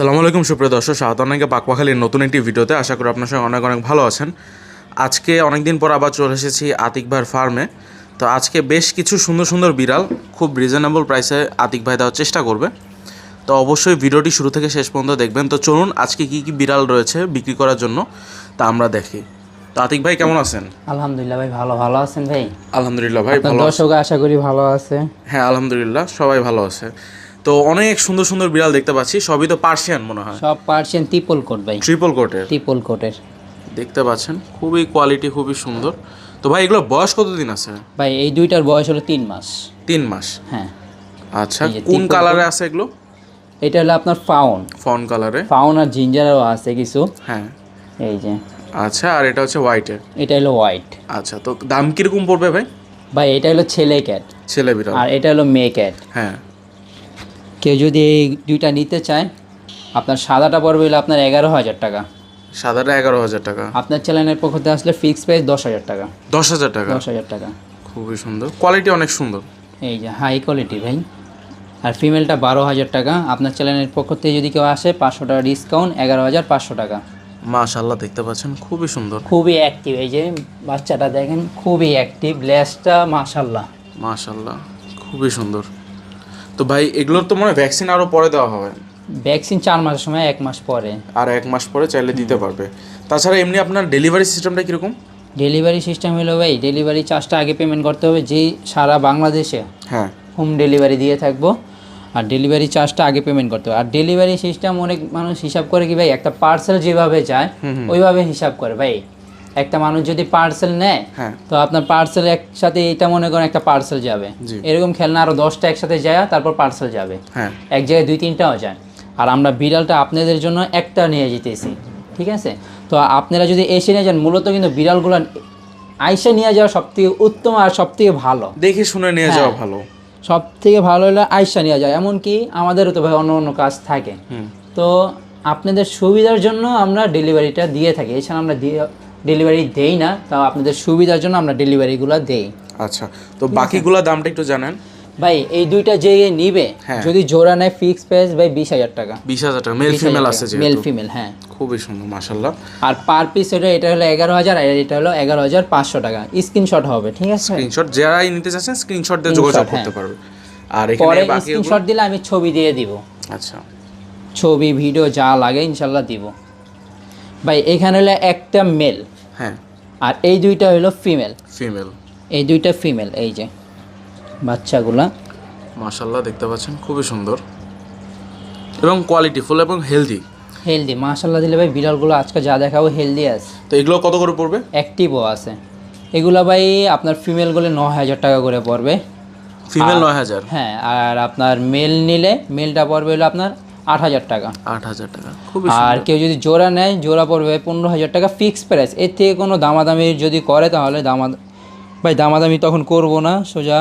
সালামু আলাইকুম সুপ্রিয় দর্শক সাহাতানাকে পাকপাখালির নতুন একটি ভিডিওতে। আশা করি আপনার সঙ্গে অনেক অনেক ভালো আছেন। আজকে অনেক দিন পর আবার চলে এসেছি আতিক ভাইয়ের ফার্মে। তো আজকে বেশ কিছু সুন্দর সুন্দর বিড়াল খুব রিজনেবল প্রাইসে আতিক ভাই দেওয়ার চেষ্টা করবে। তো অবশ্যই ভিডিওটি শুরু থেকে শেষ পর্যন্ত দেখবেন। তো চলুন আজকে কি কি বিড়াল রয়েছে বিক্রি করার জন্য তা আমরা দেখি। তো আতিক ভাই কেমন আছেন? আলহামদুলিল্লাহ ভাই ভালো ভালো আছেন ভাই? আলহামদুলিল্লাহ ভাই ভালো দর্শক আশা করি ভালো আছে। হ্যাঁ আলহামদুলিল্লাহ সবাই ভালো আছে। তো অনেক সুন্দর সুন্দর বিড়াল দেখতে পাচ্ছি। সবই তো পার্সিয়ান মনে হয়। সব পার্সিয়ান ত্রিপল কোট ভাই। ট্রিপল কোটের ত্রিপল কোটের দেখতে পাচ্ছেন খুবই কোয়ালিটি খুবই সুন্দর। তো ভাই এগুলো বয়স কতদিন আছে? ভাই এই দুইটার বয়স হলো তিন মাস। তিন মাস? হ্যাঁ। আচ্ছা কোন কালারে আছে এগুলো? এটা হলো আপনার ফাউন ফন কালারে ফাউন আর জিঞ্জারও আছে কিছু। হ্যাঁ। এই যে। আচ্ছা আর এটা হচ্ছে হোয়াইটের এটা হলো হোয়াইট আচ্ছা তো দাম কীরকম পড়বে ভাই? ভাই এটা হলো ছেলে ক্যাট ছেলে বিড়াল। আর এটা হলো মেয়ে ক্যাট হ্যাঁ। কেউ যদি এই দুইটা নিতে চায় আপনার সাদাটা পড়বে হলো আপনার এগারো হাজার টাকা। সাদাটা এগারো হাজার টাকা। আপনার চ্যানেলের পক্ষ থেকে আসলে ফিক্স প্রাইস দশ হাজার টাকা। দশ হাজার টাকা? দশ হাজার টাকা। খুবই সুন্দর। কোয়ালিটি অনেক সুন্দর। এই যে হাই কোয়ালিটি ভাই। আর ফিমেলটা বারো হাজার টাকা। আপনার চ্যানেলের পক্ষ থেকে যদি কেউ আসে পাঁচশো টাকা ডিসকাউন্ট এগারো হাজার পাঁচশো টাকা। মাশাল্লাহ দেখতে পাচ্ছেন খুবই সুন্দর। খুবই অ্যাক্টিভ এই যে বাচ্চাটা দেখেন খুবই অ্যাক্টিভ লেসটা মাশাল্লাহ মাশাল্লাহ খুবই সুন্দর। তো ভাই এগুলোর তো মনে হয় ভ্যাকসিন আরও পরে দেওয়া হবে। ভ্যাকসিন চার মাসের সময় এক মাস পরে। আর এক মাস পরে চাইলে দিতে পারবে। তাছাড়া এমনি আপনার ডেলিভারি সিস্টেমটা কীরকম? ডেলিভারি সিস্টেম হলো ভাই ডেলিভারি চার্জটা আগে পেমেন্ট করতে হবে যেই সারা বাংলাদেশে হ্যাঁ। হোম ডেলিভারি দিয়ে থাকব আর ডেলিভারি চার্জটা আগে পেমেন্ট করতে হবে। আর ডেলিভারি সিস্টেম অনেক মানুষ হিসাব করে কি ভাই একটা পার্সেল যেভাবে যায় ওইভাবে হিসাব করে ভাই। একটা মানুষ যদি পার্সেল নেয় হ্যাঁ। তো আপনার পার্সেল একসাথে এটা মনে করেন একটা পার্সেল যাবে। এরকম খেলনা আরও দশটা একসাথে যায় তারপর পার্সেল যাবে। হ্যাঁ। এক জায়গায় দুই তিনটাও যায়। আর আমরা বিড়ালটা আপনাদের জন্য একটা নিয়ে যেতেছি ঠিক আছে? তো আপনারা যদি এসে নিয়ে যান মূলত কিন্তু বিড়ালগুলো আইসে নিয়ে যাওয়া সব থেকে উত্তম আর সব থেকে ভালো। দেখে শুনে নিয়ে যাওয়া হ্যাঁ। ভালো। সব থেকে ভালো হলো আইসা নিয়ে যায় এমনকি আমাদেরও তো ভাই অন্য অন্য কাজ থাকে। হুম। তো আপনাদের সুবিধার জন্য আমরা ডেলিভারিটা দিয়ে থাকি। এছাড়া আমরা ডেলিভারি দেই না তাও আপনাদের সুবিধার জন্য আমরা ডেলিভারিগুলো দেই। আচ্ছা তো বাকিগুলোর দামটা একটু জানেন? ভাই এই দুইটা যে নিবে হ্যাঁ। যদি জোড়া নেয় ফিক্স প্রাইস ভাই বিশ হাজার টাকা। বিশ হাজার টাকা মেল ফিমেল আছে মেল ফিমেল হ্যাঁ। খুবই সুন্দর মাশাল্লাহ আর পার পিস এটা এটা হলো এগারো হাজার আর এটা হলো এগারো হাজার পাঁচশো টাকা। স্ক্রিনশট হবে ঠিক আছে? স্ক্রিনশট যারাই নিতে চাচ্ছেন স্ক্রিনশট দিয়ে যোগাযোগ করতে হ্যাঁ। পারবে। আর এখানে স্ক্রিনশট দিলে আমি ছবি দিয়ে দিব। আচ্ছা। ছবি ভিডিও যা লাগে ইনশাল্লাহ দিব। ভাই এখানে হলো একটা মেল হ্যাঁ। আর এই দুইটা হলো ফিমেল ফিমেল এই দুইটা ফিমেল এই যে বাচ্চাগুলা। মাশাল্লাহ দেখতে পাচ্ছেন খুবই সুন্দর। এবং কোয়ালিটিফুল এবং হেলদি হেলদি মাশাল্লাহ দিলে ভাই বিড়ালগুলো আজকে যা দেখাবো হেলদি আছে। তো এগুলো কত করে পড়বে? অ্যাক্টিভও আছে। এগুলো ভাই আপনার ফিমেলগুলো ন হাজার টাকা করে পড়বে। ফিমেল নয় হাজার? হ্যাঁ আর আপনার মেল নিলে মেলটা পড়বে হলো আপনার আট হাজার টাকা। আট হাজার টাকা। খুবই আর কেউ যদি জোড়া নেয় জোড়া পড়বে পনেরো হাজার টাকা ফিক্স প্রাইস এর থেকে কোনো দামাদামি যদি করে তাহলে দামা ভাই দামাদামি তখন করব না সোজা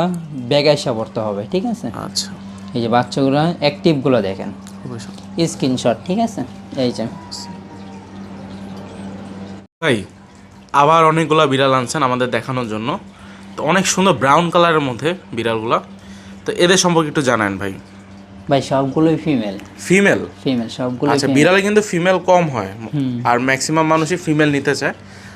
ব্যাগে এসে পড়তে হবে ঠিক আছে? আচ্ছা। এই যে বাচ্চাগুলো অ্যাক্টিভগুলো দেখেন। স্ক্রিনশট ঠিক আছে? এই যে। ভাই আবার অনেকগুলো বিড়াল আনছেন আমাদের দেখানোর জন্য। তো অনেক সুন্দর ব্রাউন কালারের মধ্যে বিড়ালগুলো। তো এদের সম্পর্কে একটু জানান ভাই। ভাই সবগুলোই ফিমেল ফিমেল ফিমেল সবগুলোই আচ্ছা বিড়ালে কিন্তু ফিমেল কম হয়। আর ম্যাক্সিমাম মানুষই ফিমেল নিতে চায়।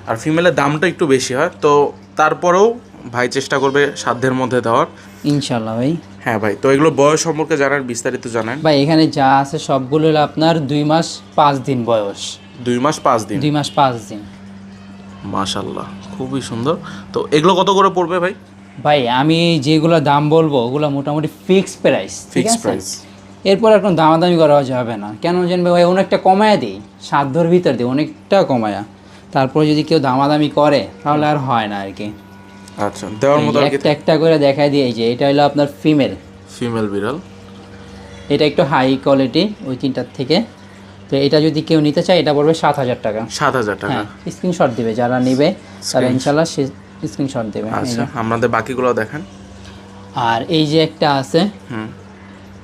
আর ফিমেলের দামটা একটু বেশি হয়। তো তারপরেও ভাই চেষ্টা করবে সাধ্যের মধ্যে দেওয়ার। ইনশাল্লাহ ভাই। হ্যাঁ ভাই তো এগুলো বয়স সম্পর্কে জানার বিস্তারিত জানান। ভাই এখানে যা আছে সবগুলো হলো আপনার দুই মাস পাঁচ দিন বয়স। দুই মাস পাঁচ দিন? দুই মাস পাঁচ দিন। মাশাল্লাহ খুবই সুন্দর। তো এগুলো কত করে পড়বে ভাই? ভাই আমি যেগুলো দাম বলব ওগুলো মোটামুটি ফিক্স প্রাইস ঠিক ফিক্স প্রাইস এরপর এখন দামাদামি করা যাবে না। কেন জানবে ভাই অনেকটা কমায়া দিই সাধ্যর ভিতর দিই অনেকটা কমায়া। তারপর যদি কেউ দামাদামি করে তাহলে আর হয় না আর কি আচ্ছা দেওয়ার মতো একটা একটা করে দেখাই দিয়ে যে এটা হলো আপনার ফিমেল ফিমেল বিড়াল। এটা একটু হাই কোয়ালিটি ওই তিনটার থেকে। তো এটা যদি কেউ নিতে চায় এটা পড়বে সাত হাজার টাকা। সাত হাজার টাকা। হ্যাঁ স্ক্রিনশট দিবে যারা নেবে তারা ইনশাল্লাহ স্ক্রিনশট দেবে আচ্ছা। আমাদের বাকিগুলো দেখেন। আর এই যে একটা আছে হুম।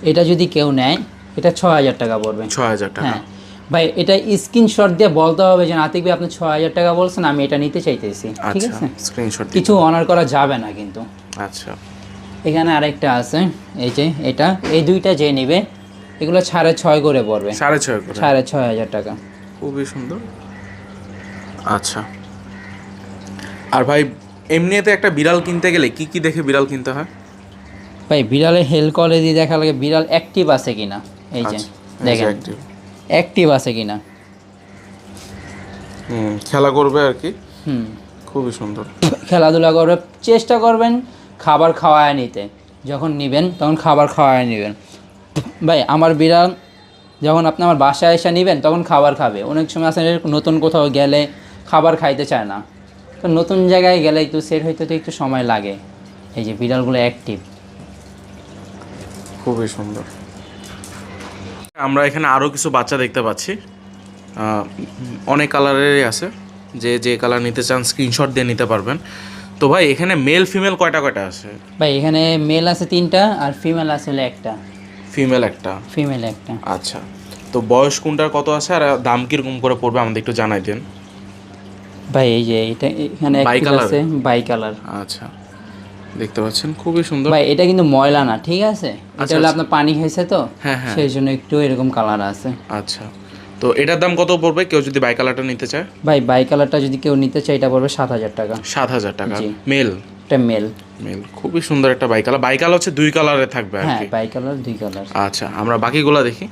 এটা যদি কেউ নেয় এটা ছ হাজার টাকা পড়বে। ছয় হাজার টাকা। হ্যাঁ। ভাই এটা স্ক্রিনশট দিয়ে বলতে হবে যে নাতিক ভাই আপনি ছ হাজার টাকা বলছেন আমি এটা নিতে চাইতেছি। ঠিক আচ্ছা আছে? স্ক্রিনশট কিছু অনার করা যাবে না কিন্তু। আচ্ছা। এখানে আরেকটা আছে এই যে এটা। এই দুইটা যে নেবে এগুলো সাড়ে ছয় করে পড়বে। সাড়ে ছয় করে? সাড়ে ছয় হাজার টাকা। খুবই সুন্দর। আচ্ছা। আর ভাই এমনিতে একটা বিড়াল কিনতে গেলে কি কি দেখে বিড়াল কিনতে হয়? ভাই বিড়ালের হেলথ দিয়ে দেখা লাগে বিড়াল অ্যাক্টিভ আছে কিনা? এই যে আচ্ছা, দেখেন। অ্যাক্টিভ আছে কিনা? হুম খেলা করবে আর কি? হুম। খুবই সুন্দর। খেলাধুলা করবে চেষ্টা করবেন খাবার খাওয়ায় নিতে। যখন নেবেন তখন খাবার খাওয়ায় নেবেন। ভাই আমার বিড়াল যখন আপনি আমার বাসায় এসে নেবেন তখন খাবার খাবে। অনেক সময় আসলে নতুন কোথাও গেলে খাবার খাইতে চায় না। তো নতুন জায়গায় গেলে একটু সেট হইতে তো একটু সময় লাগে। এই যে বিড়ালগুলো অ্যাক্টিভ খুবই সুন্দর। আমরা এখানে আরও কিছু বাচ্চা দেখতে পাচ্ছি। অনেক কালারেরই আছে। যে যে কালার নিতে চান স্ক্রিনশট দিয়ে নিতে পারবেন। তো ভাই এখানে মেল ফিমেল কয়টা কয়টা আছে? ভাই এখানে মেল আছে তিনটা আর ফিমেল আছে হলো একটা। ফিমেল একটা? ফিমেল একটা। আচ্ছা। তো বয়স কোনটার কত আছে আর দাম কীরকম করে পড়বে আমাদের একটু জানাই দেন। ভাই এই যে এটা এখানে Bi active আছে বাই কালার আচ্ছা দেখতে পাচ্ছেন খুবই সুন্দর। ভাই এটা কিন্তু ময়লা না ঠিক আছে? এটা আচ্ছা, হলো আচ্ছা। আপনার পানি খাইছে তো? হ্যাঁ হ্যাঁ। সেই জন্য একটু এরকম কালার আছে। আচ্ছা তো এটার দাম কত পড়বে? কেউ যদি বাই কালারটা নিতে চায়? ভাই বাই কালারটা যদি কেউ নিতে চায় এটা পড়বে সাত হাজার টাকা। সাত হাজার টাকা। মেল এটা মেল মেল খুবই সুন্দর একটা বাই কালার বাই কালার হচ্ছে দুই কালারে থাকবে হ্যাঁ বাই কালার দুই কালার আচ্ছা আমরা বাকিগুলো দেখি।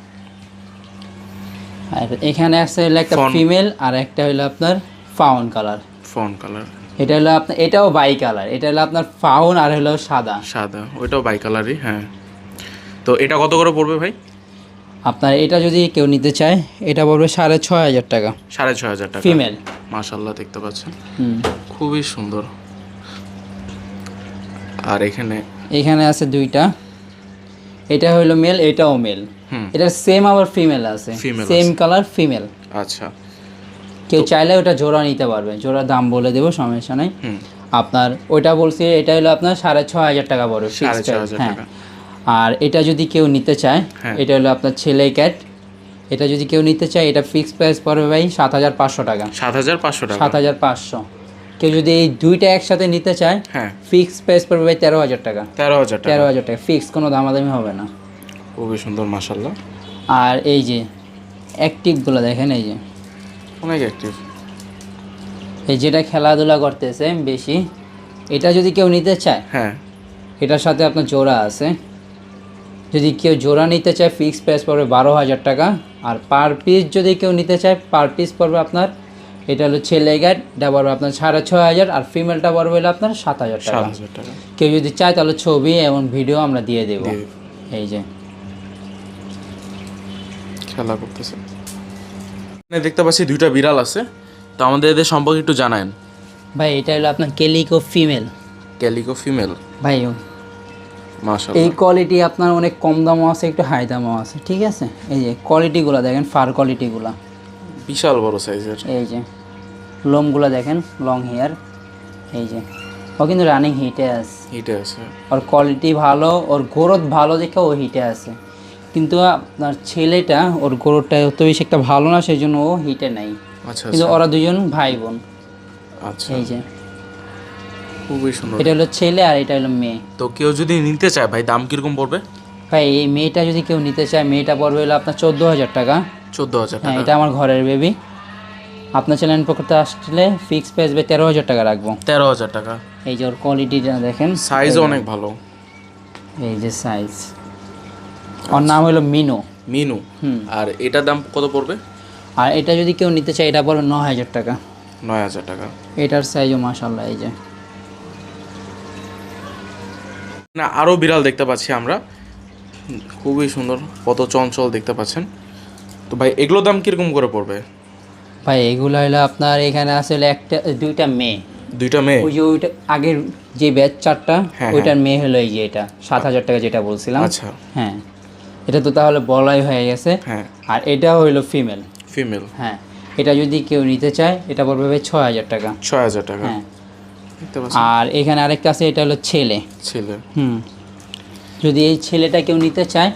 আর এখানে আছে হলো একটা ফিমেল আর একটা হলো আপনার ফাউন কালার ফোন কালার এটা হলো আপনার এটাও বাই কালার এটা হলো আপনার ফাউন আর হলো সাদা। সাদা ওইটাও বাই কালারই হ্যাঁ। তো এটা কত করে পড়বে ভাই? আপনার এটা যদি কেউ নিতে চায় এটা পড়বে সাড়ে ছয় হাজার টাকা। সাড়ে ছয় হাজার টাকা। ফিমেল মাশাল্লাহ দেখতে পাচ্ছেন। হুম। খুবই সুন্দর। আর এখানে? এখানে আছে দুইটা। এটা হলো মেল এটাও মেল এটা সেম আবার ফিমেল আছে। সেম কালার ফিমেল আচ্ছা। কেউ চাইলে ওটা জোড়া নিতে পারবে। জোড়া দাম বলে দেবো সমস্যা নেই। আপনার ওইটা বলছি এটা হলো আপনার সাড়ে ছ হাজার টাকা পড়বে হাজার হ্যাঁ। আর এটা যদি কেউ নিতে চায় হ্যাঁ। এটা হলো আপনার ছেলে ক্যাট এটা যদি কেউ নিতে চায় এটা ফিক্সড প্রাইস পড়বে ভাই সাত হাজার পাঁচশো টাকা। সাত হাজার পাঁচশো টাকা। সাত হাজার পাঁচশো। কেউ যদি এই দুইটা একসাথে নিতে চায় হ্যাঁ। ফিক্সড প্রাইস পড়বে ভাই তেরো হাজার টাকা। তেরো হাজার তেরো হাজার টাকা। ফিক্স কোনো দামাদামি হবে না। খুবই সুন্দর মাশাল্লাহ আর এই যে অ্যাক্টিভগুলো দেখেন এই যে। অনেক অ্যাক্টিভ এই যেটা খেলাধুলা করতেছে বেশি এটা যদি কেউ নিতে চায় হ্যাঁ। এটার সাথে আপনার জোড়া আছে। যদি কেউ জোড়া নিতে চায় ফিক্স প্রাইস পড়বে বারো হাজার টাকা। আর পার পিস যদি কেউ নিতে চায় পার পিস পড়বে আপনার এটা হলো ছেলে গাইড এটা পড়বে আপনার সাড়ে ছয় হাজার আর ফিমেলটা পড়বে হলো আপনার সাত হাজার টাকা। কেউ যদি চায় তাহলে ছবি এবং ভিডিও আমরা দিয়ে দেবো। এই যে। খেলা করতেছে। দেখতে পাচ্ছি দুইটা বিড়াল আছে। তো আমাদের এদের সম্পর্কে একটু জানায়েন। ভাই এটা হলো আপনার কেলিকো ফিমেল। Calico female? ভাই মাশাল্লাহ এই কোয়ালিটি আপনার অনেক কম দামও আছে একটু হাই দামও আছে ঠিক আছে? এই যে কোয়ালিটিগুলো দেখেন ফার কোয়ালিটিগুলো। বিশাল বড় সাইজের। এই যে লোমগুলো দেখেন লং হেয়ার এই যে ও কিন্তু রানিং হিটে আছে। হিটে আছে। ওর কোয়ালিটি ভালো ওর গ্রোথ ভালো দেখে ও হিটে আছে। কিন্তু আপনার ছেলেটা ওর গ্রোথটা অত বেশি একটা ভালো না সেই জন্য ও হিটে নাই। আচ্ছা কিন্তু আচ্ছা। ওরা দুজন ভাই বোন আচ্ছা। এই যে। খুবই সুন্দর। এটা হলো ছেলে আর এটা হলো মেয়ে। তো কেউ যদি নিতে চায় ভাই দাম কীরকম পড়বে? ভাই এই মেয়েটা যদি কেউ নিতে চায় মেয়েটা পড়বে হলো আপনার চোদ্দ হাজার টাকা। চোদ্দ হাজার হ্যাঁ টাকা। এটা আমার ঘরের বেবি। আপনার চ্যানেল পক্ষে আসলে ফিক্স প্রাইস তেরো হাজার টাকা রাখব। তেরো হাজার টাকা। এই যে ওর কোয়ালিটিটা দেখেন। সাইজও অনেক ভালো। এই যে সাইজ ওর নাম হলো মিনো। মিনু। আর এটার দাম কত পড়বে? আর এটা যদি কেউ নিতে চায় এটা পড়বে ন হাজার টাকা। নয় হাজার টাকা। এটার সাইজও মাসাল্লাহ এই যে। না আরও বিড়াল দেখতে পাচ্ছি আমরা। খুবই সুন্দর কত চঞ্চল দেখতে পাচ্ছেন। তো ভাই এগুলোর দাম কীরকম করে পড়বে? ভাই এগুলো হলো আপনার এখানে আসলে একটা দুইটা মেয়ে। দুইটা মেয়ে? ওই যে ওইটা আগের যে ব্যাচ চারটা হ্যাঁ, ওইটার মেয়ে হলো এই যে এটা সাত হাজার টাকা যেটা বলছিলাম। আচ্ছা। হ্যাঁ। এটা তো তাহলে বলাই হয়ে গেছে। হ্যাঁ। আর এটা হইল ফিমেল ফিমেল হ্যাঁ এটা যদি কেউ নিতে চায় এটা পড়বে ভাই ছয় হাজার টাকা। ছয় হাজার টাকা। হ্যাঁ। আর এখানে আরেকটা আছে এটা হলো ছেলে। ছেলে। হুম। যদি এই ছেলেটা কেউ নিতে চায়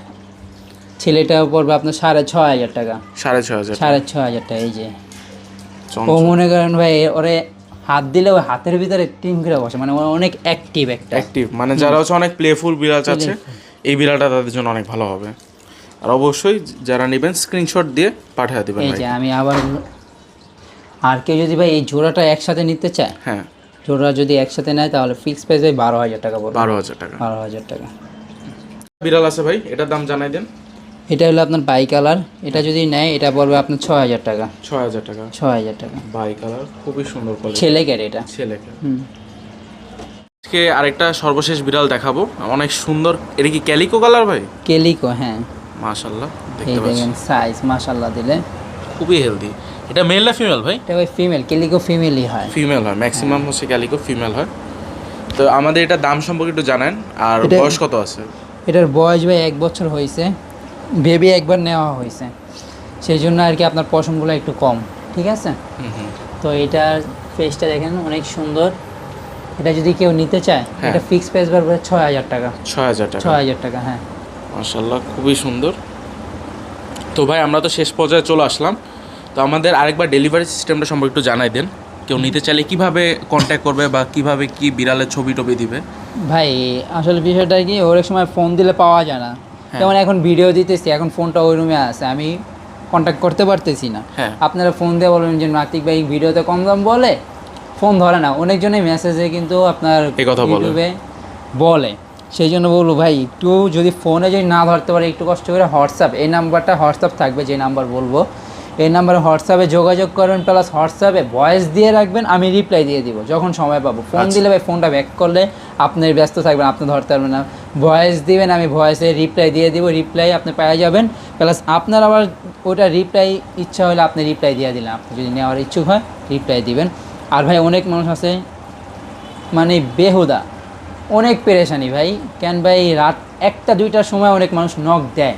ছেলেটা পড়বে আপনার সাড়ে ছয় হাজার টাকা। সাড়ে ছয় হাজার সাড়ে ছয় হাজার টাকা এই যে। ও মনে করেন ভাই ওরে হাত দিলে ওই হাতের ভিতরে টিম করে বসে মানে অনেক অ্যাক্টিভ একটা। অ্যাক্টিভ মানে যারা হচ্ছে অনেক প্লেফুল বিড়াল চাচ্ছে। এই বিড়ালটা তাদের জন্য অনেক ভালো হবে। আর অবশ্যই যারা নেবেন স্ক্রিনশট দিয়ে পাঠিয়ে দেবেন এই যে আমি আবার আর কেউ যদি ভাই এই জোড়াটা একসাথে নিতে চায় হ্যাঁ। জোড়া যদি একসাথে নেয় তাহলে ফিক্স প্রাইস ভাই বারো হাজার টাকা পড়বে। বারো হাজার টাকা। বারো হাজার টাকা। বিড়াল আছে ভাই এটার দাম জানাই দেন। এটা হলো আপনার বাই কালার এটা যদি নেয় এটা পড়বে আপনার ছয় হাজার টাকা। ছয় হাজার টাকা। ছয় হাজার টাকা। বাই কালার খুবই সুন্দর ছেলে ক্যারে এটা। ছেলেকে হুম। আজকে আরেকটা সর্বশেষ বিড়াল দেখাবো। অনেক সুন্দর। এটা কি ক্যালিকো কালার ভাই? ক্যালিকো হ্যাঁ। মাশাল্লাহ এই দেখতে পাচ্ছি। দেখেন সাইজ মাশাল্লাহ দিলে। খুবই হেলদি এটা মেল না ফিমেল ভাই? এটা ভাই ফিমেল ক্যালিকো ফিমেলই হয়। ফিমেল হয় ম্যাক্সিমাম হচ্ছে ক্যালিকো ফিমেল হয়। তো আমাদের এটা দাম সম্পর্কে একটু জানেন আর বয়স কত আছে? এটার বয়স ভাই এক বছর হয়েছে। বেবি একবার নেওয়া হয়েছে। সেই জন্য আর কি আপনার পশমগুলো একটু কম ঠিক আছে? তো এটার ফেসটা দেখেন অনেক সুন্দর। এটা যদি কেউ নিতে চায় হ্যাঁ। এটা ফিক্স প্রাইস পড়বে ছয় হাজার টাকা। ছয় হাজার টাকা। ছয় হাজার টাকা হ্যাঁ। মাশাল্লাহ খুবই সুন্দর। তো ভাই আমরা তো শেষ পর্যায়ে চলে আসলাম। তো আমাদের আরেকবার ডেলিভারি সিস্টেমটা সম্পর্কে একটু জানাই দেন। কেউ নিতে চাইলে কীভাবে কন্ট্যাক্ট করবে বা কীভাবে কি বিড়ালের ছবি টবি দিবে? ভাই আসলে বিষয়টা কি অনেক সময় ফোন দিলে পাওয়া যায় না। হ্যাঁ। যেমন এখন ভিডিও দিতেছি এখন ফোনটা ওই রুমে আছে আমি কন্ট্যাক্ট করতে পারতেছি না। হ্যাঁ। আপনারা ফোন দিয়ে বলবেন যে নাতিক ভাই ভিডিওতে কম দাম বলে ফোন ধরে না অনেকজনই মেসেজে কিন্তু আপনার। ইউটিউবে বলে। সেই জন্য বলব ভাই একটু যদি ফোনে যদি না ধরতে পারে একটু কষ্ট করে হোয়াটসঅ্যাপ এই নাম্বারটা হোয়াটসঅ্যাপ থাকবে যে নাম্বার বলব। এই নাম্বারে হোয়াটসঅ্যাপে যোগাযোগ করবেন প্লাস হোয়াটসঅ্যাপে ভয়েস দিয়ে রাখবেন আমি রিপ্লাই দিয়ে দিব যখন সময় পাবো। ফোন আচ্ছা। দিলে ভাই ফোনটা ব্যাক করলে আপনি ব্যস্ত থাকবেন আপনি ধরতে পারবেন না। ভয়েস দিবেন আমি ভয়েসে রিপ্লাই দিয়ে দিব রিপ্লাই আপনি পেয়ে যাবেন। প্লাস আপনার আবার ওটা রিপ্লাই ইচ্ছা হলে আপনি রিপ্লাই দিয়ে দিলেন আপনি যদি নেওয়ার ইচ্ছুক হয় রিপ্লাই দিবেন। আর ভাই অনেক মানুষ আছে মানে বেহুদা। অনেক পেরেশানি ভাই। কেন ভাই রাত একটা দুইটার সময় অনেক মানুষ নখ দেয়।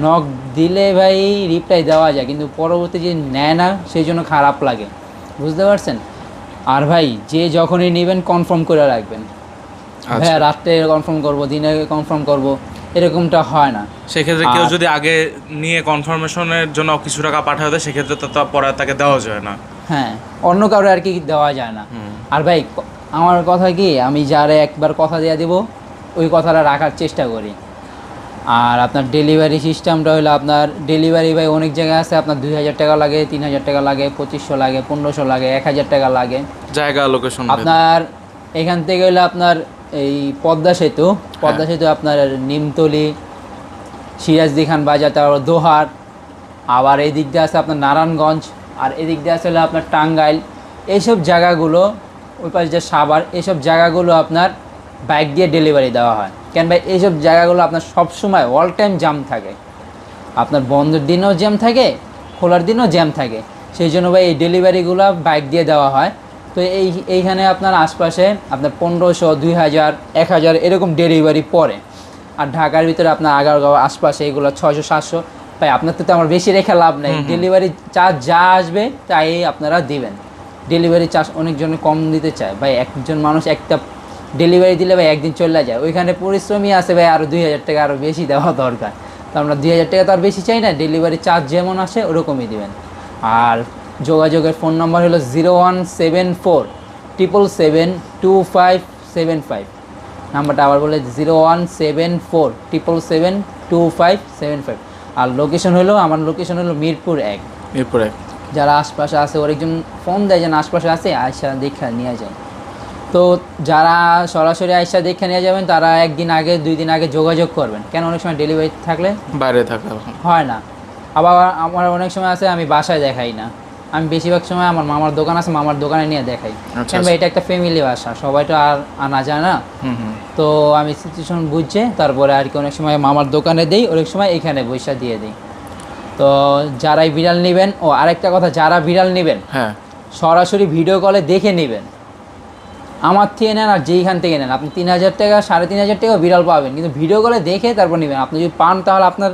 নখ দিলে ভাই রিপ্লাই দেওয়া যায় কিন্তু পরবর্তী যে নেয় না সেই জন্য খারাপ লাগে। বুঝতে পারছেন? আর ভাই যে যখনই নেবেন কনফার্ম করে রাখবেন। আচ্ছা। ভাইয়া রাত্রে কনফার্ম করব দিনে কনফার্ম করব এরকমটা হয় না। সেক্ষেত্রে কেউ যদি আগে নিয়ে কনফার্মেশনের জন্য কিছু টাকা পাঠাতে দেয় সেক্ষেত্রে তো পরে তাকে দেওয়া যায় না। হ্যাঁ অন্য কারও আর কি দেওয়া যায় না। আর ভাই আমার কথা কি আমি যারে একবার কথা দিয়ে দিব ওই কথাটা রাখার চেষ্টা করি। আর আপনার ডেলিভারি সিস্টেমটা হলো আপনার ডেলিভারি ভাই অনেক জায়গায় আছে আপনার দুই হাজার টাকা লাগে তিন হাজার টাকা লাগে পঁচিশশো লাগে পনেরোশো লাগে এক হাজার টাকা লাগে। জায়গা লোকেশন আপনার এখান থেকে হলো আপনার এই পদ্মা সেতু পদ্মা সেতু আপনার নিমতলি সিরাজদি খান বাজার তারপর দোহার আবার এই দিক দিয়ে আছে আপনার নারায়ণগঞ্জ আর এদিক দিয়ে আছে হলো আপনার টাঙ্গাইল। এইসব জায়গাগুলো, ওই পাশে যে সাবার এইসব জায়গাগুলো আপনার বাইক দিয়ে ডেলিভারি দেওয়া হয়। কেন ভাই, এইসব জায়গাগুলো আপনার সবসময় অল টাইম জ্যাম থাকে। আপনার বন্ধের দিনেও জ্যাম থাকে, খোলার দিনও জ্যাম থাকে। সেই জন্য ভাই এই ডেলিভারিগুলো বাইক দিয়ে দেওয়া হয়। তো এই, এইখানে আপনার আশপাশে আপনার পনেরোশো, দুই হাজার, এক হাজার এরকম ডেলিভারি পড়ে। আর ঢাকার ভিতরে আপনার আগারগাঁও আশপাশে এগুলো ছয়শো, সাতশো। ভাই আপনার তো আমার বেশি রেখে লাভ নেই। ডেলিভারি চার্জ যা আসবে তাই আপনারা দিবেন। ডেলিভারি চার্জ অনেকজনে কম দিতে চায়। ভাই একজন মানুষ একটা ডেলিভারি দিলে ভাই একদিন চলে যায়। ওইখানে পরিশ্রমী আছে ভাই আরও দুই হাজার টাকা আরও বেশি দেওয়া দরকার। তো আমরা দুই হাজার টাকা তো আর বেশি চাই না ডেলিভারি চার্জ যেমন আসে ওরকমই দিবেন। আর যোগাযোগের ফোন নাম্বার হলো zero one seven four triple seven two five seven five নাম্বারটা আবার বলে zero one seven four triple seven two five seven five আর লোকেশন হলো আমার লোকেশন হলো মিরপুর এক। মিরপুর এক। যারা আশপাশে আছে ওর একজন ফোন দেয় যেন আশপাশে আছে আয়সা দেখা নিয়ে যায়। তো যারা সরাসরি আয়সা দেখে নিয়ে যাবেন তারা একদিন আগে দুই দিন আগে যোগাযোগ করবেন। কেন অনেক সময় ডেলিভারি থাকলে? বাইরে থাকা হয় না। আবার আমার অনেক সময় আছে আমি বাসায় দেখাই না। আমি বেশিরভাগ সময় আমার মামার দোকান আছে মামার দোকানে নিয়ে দেখাই। আচ্ছা, কেন ভাই এটা একটা ফ্যামিলি বাসা সবাই তো আর আনা যায় না। তো আমি সিচুয়েশন বুঝছে তারপরে আর কি অনেক সময় মামার দোকানে দিই অনেক সময় এখানে বৈশা দিয়ে দিই। তো যারাই বিড়াল নেবেন ও আরেকটা কথা যারা বিড়াল নেবেন হ্যাঁ। সরাসরি ভিডিও কলে দেখে নেবেন। আমার থেকে নেন আর যেইখান থেকে নেন আপনি তিন হাজার টাকা সাড়ে তিন হাজার টাকা বিড়াল পাবেন কিন্তু ভিডিও কলে দেখে তারপর নেবেন। আপনি যদি পান তাহলে আপনার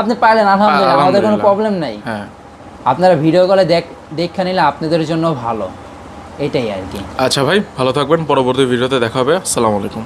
আপনি পাইলেন আলহামদুলিল্লাহ আমাদের কোনো প্রবলেম নাই। হ্যাঁ। আপনারা ভিডিও কলে দেখ, দেখে নিলে আপনাদের জন্য ভালো। এটাই আর কি। আচ্ছা ভাই, ভালো থাকবেন, পরবর্তী ভিডিওতে দেখা হবে। আসসালামু আলাইকুম।